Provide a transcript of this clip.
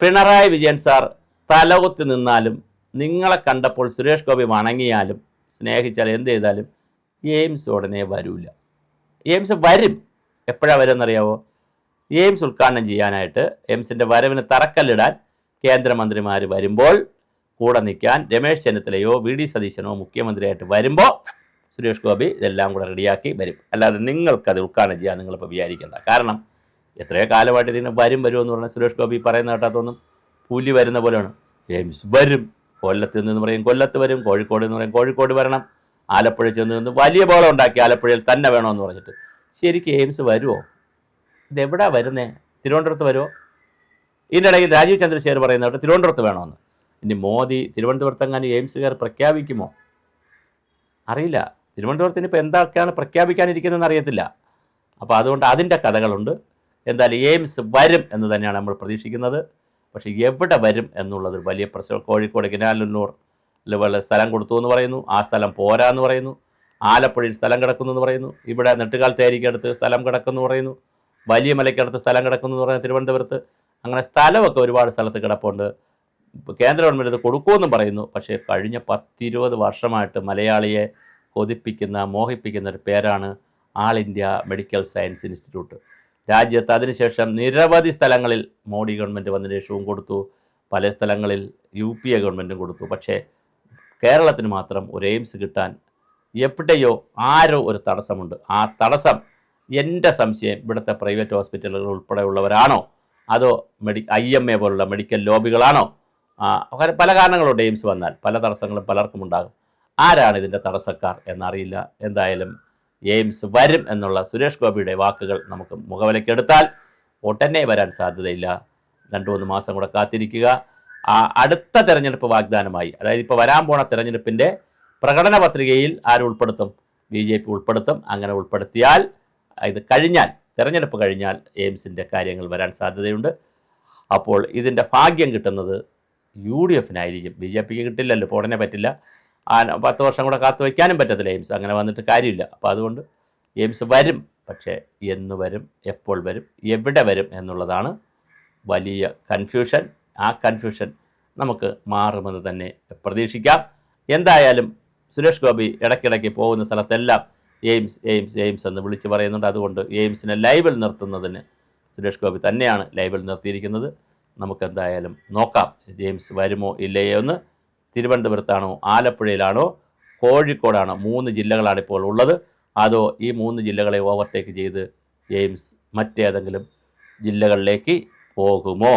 Pinarayi Vijayan sir തലകുത്തി നിന്നാലും നിങ്ങളെ കണ്ടപ്പോൾ സുരേഷ് ഗോപി വണങ്ങിയാലും സ്നേഹിച്ചാൽ എന്ത് ചെയ്താലും എയിംസ് ഉടനെ വരൂല. എയിംസ് വരും. എപ്പോഴാണ് വരുമെന്നറിയാവോ? എയിംസ് ഉദ്ഘാടനം ചെയ്യാനായിട്ട് എയിംസിന്റെ വരവിന് തറക്കല്ലിടാൻ കേന്ദ്രമന്ത്രിമാർ വരുമ്പോൾ കൂടെ നിൽക്കാൻ രമേശ് ചെന്നിത്തലയോ വി ഡി സതീശനോ മുഖ്യമന്ത്രിയായിട്ട് വരുമ്പോൾ സുരേഷ് ഗോപി ഇതെല്ലാം കൂടെ റെഡിയാക്കി വരും. അല്ലാതെ നിങ്ങൾക്കത് ഉദ്ഘാടനം ചെയ്യാൻ നിങ്ങളിപ്പോൾ വിചാരിക്കേണ്ട. കാരണം എത്രയോ കാലമായിട്ട് ഇതിനെ വരും വരും എന്ന് പറഞ്ഞാൽ സുരേഷ് ഗോപി പറയുന്ന കേട്ടാത്തൊന്നും പുലി വരുന്ന പോലെയാണ്. എയിംസ് വരും കൊല്ലത്ത് നിന്ന് പറയും കൊല്ലത്ത് വരും കോഴിക്കോട് എന്ന് പറയും കോഴിക്കോട് വരണം ആലപ്പുഴ ചെന്ന് നിന്ന് വലിയ ബോളം ഉണ്ടാക്കി ആലപ്പുഴയിൽ തന്നെ വേണമെന്ന് പറഞ്ഞിട്ട്. ശരിക്കും എയിംസ് വരുമോ ഇതെവിടാ വരുന്നേ? തിരുവനന്തപുരത്ത് വരുമോ ഇതിന്റെ ഇടയിൽ രാജീവ് ചന്ദ്രശേഖർ പറയുന്ന കേട്ടോ തിരുവനന്തപുരത്ത് വേണമെന്ന്. ഇനി മോദി തിരുവനന്തപുരത്ത് തിരുവനന്തപുരത്തെങ്ങാനും എയിംസുകാർ പ്രഖ്യാപിക്കുമോ? അറിയില്ല. തിരുവനന്തപുരത്തിന് ഇപ്പോൾ എന്തൊക്കെയാണ് പ്രഖ്യാപിക്കാനിരിക്കുന്നതെന്ന് അറിയത്തില്ല. അപ്പോൾ അതുകൊണ്ട് അതിന്റെ കഥകളുണ്ട്. എന്തായാലും എയിംസ് വരും എന്ന് തന്നെയാണ് നമ്മൾ പ്രതീക്ഷിക്കുന്നത്. പക്ഷേ എവിടെ വരും എന്നുള്ളത് വലിയ പ്രശ്നം. കോഴിക്കോട് കിനാലൂർ ലെവലിൽ സ്ഥലം കൊടുത്തു എന്ന് പറയുന്നു. ആ സ്ഥലം പോരാ എന്ന് പറയുന്നു. ആലപ്പുഴയിൽ സ്ഥലം കിടക്കുന്നു എന്ന് പറയുന്നു. ഇവിടെ നെട്ടുകാൽ തേരിക്കടുത്ത് സ്ഥലം കിടക്കുന്നു പറയുന്നു. വലിയ മലയ്ക്കടുത്ത് സ്ഥലം കിടക്കുന്നു എന്ന് പറയുന്നത് തിരുവനന്തപുരത്ത്. അങ്ങനെ സ്ഥലമൊക്കെ ഒരുപാട് സ്ഥലത്ത് കിടപ്പുണ്ട്. കേന്ദ്ര ഗവൺമെന്റ് ഇത് കൊടുക്കുമെന്നും പറയുന്നു. പക്ഷേ കഴിഞ്ഞ പത്തിരുപത് വർഷമായിട്ട് മലയാളിയെ കൊതിപ്പിക്കുന്ന മോഹിപ്പിക്കുന്ന ഒരു പേരാണ് all India medical science institute. രാജ്യത്ത് അതിനുശേഷം നിരവധി സ്ഥലങ്ങളിൽ മോഡി ഗവൺമെന്റ് വന്നതിന് ശേഷവും കൊടുത്തു. പല സ്ഥലങ്ങളിൽ യു പി എ ഗവൺമെന്റും കൊടുത്തു. പക്ഷേ കേരളത്തിന് മാത്രം ഒരു എയിംസ് കിട്ടാൻ എവിടെയോ ആരോ ഒരു തടസ്സമുണ്ട്. ആ തടസ്സം എന്റെ സംശയം ഇവിടുത്തെ പ്രൈവറ്റ് ഹോസ്പിറ്റലുകൾ ഉൾപ്പെടെയുള്ളവരാണോ? അതോ മെഡി ഐ എം എ പോലുള്ള മെഡിക്കൽ ലോബികളാണോ? പല കാരണങ്ങളുണ്ട് എയിംസ് വന്നാൽ പല തടസ്സങ്ങളും പലർക്കും ഉണ്ടാകും. ആരാണ് ഇതിന്റെ തടസ്സക്കാർ എന്നറിയില്ല. എന്തായാലും എയിംസ് വരും എന്നുള്ള സുരേഷ് ഗോപിയുടെ വാക്കുകൾ നമുക്ക് മുഖവിലക്കെടുത്താൽ ഒട്ടന്നെ വരാൻ സാധ്യതയില്ല. രണ്ടു മൂന്ന് മാസം കൂടെ കാത്തിരിക്കുക. അടുത്ത തെരഞ്ഞെടുപ്പ് വാഗ്ദാനമായി അതായത് ഇപ്പോൾ വരാൻ പോണ തെരഞ്ഞെടുപ്പിന്റെ പ്രകടന പത്രികയിൽ ആരുൾപ്പെടുത്തും ബി ജെ പി ഉൾപ്പെടുത്തും. അങ്ങനെ ഉൾപ്പെടുത്തിയാൽ ഇത് കഴിഞ്ഞാൽ തെരഞ്ഞെടുപ്പ് കഴിഞ്ഞാൽ എയിംസിന്റെ കാര്യങ്ങൾ വരാൻ സാധ്യതയുണ്ട്. അപ്പോൾ ഇതിന്റെ ഭാഗ്യം കിട്ടുന്നത് യു ഡി എഫിനായിരിക്കും. ബി ജെ പിക്ക് കിട്ടില്ലല്ലോ ഇപ്പോൾ ഉടനെ പറ്റില്ല. പത്ത് വർഷം കൂടെ കാത്തു വയ്ക്കാനും പറ്റത്തില്ല എയിംസ്. അങ്ങനെ വന്നിട്ട് കാര്യമില്ല. അപ്പോൾ അതുകൊണ്ട് എയിംസ് വരും. പക്ഷേ എന്ന് വരും എപ്പോൾ വരും എവിടെ വരും എന്നുള്ളതാണ് വലിയ കൺഫ്യൂഷൻ ആ കൺഫ്യൂഷൻ നമുക്ക് മാറുമെന്ന് തന്നെ പ്രതീക്ഷിക്കാം. എന്തായാലും സുരേഷ് ഗോപി ഇടയ്ക്കിടയ്ക്ക് പോകുന്ന സ്ഥലത്തെല്ലാം എയിംസ് എയിംസ് എയിംസ് എന്ന് വിളിച്ച് പറയുന്നുണ്ട്. അതുകൊണ്ട് എയിംസിനെ ലൈവിൽ നിർത്തുന്നതിന് സുരേഷ് ഗോപി തന്നെയാണ് ലൈവിൽ നിർത്തിയിരിക്കുന്നത്. നമുക്കെന്തായാലും നോക്കാം എയിംസ് വരുമോ ഇല്ലയോ എന്ന്. തിരുവനന്തപുരത്താണോ ആലപ്പുഴയിലാണോ കോഴിക്കോടാണോ മൂന്ന് ജില്ലകളാണ് ഇപ്പോൾ ഉള്ളത്. അതോ ഈ മൂന്ന് ജില്ലകളെ ഓവർടേക്ക് ചെയ്ത് എയിംസ് മറ്റേതെങ്കിലും ജില്ലകളിലേക്ക് പോകുമോ?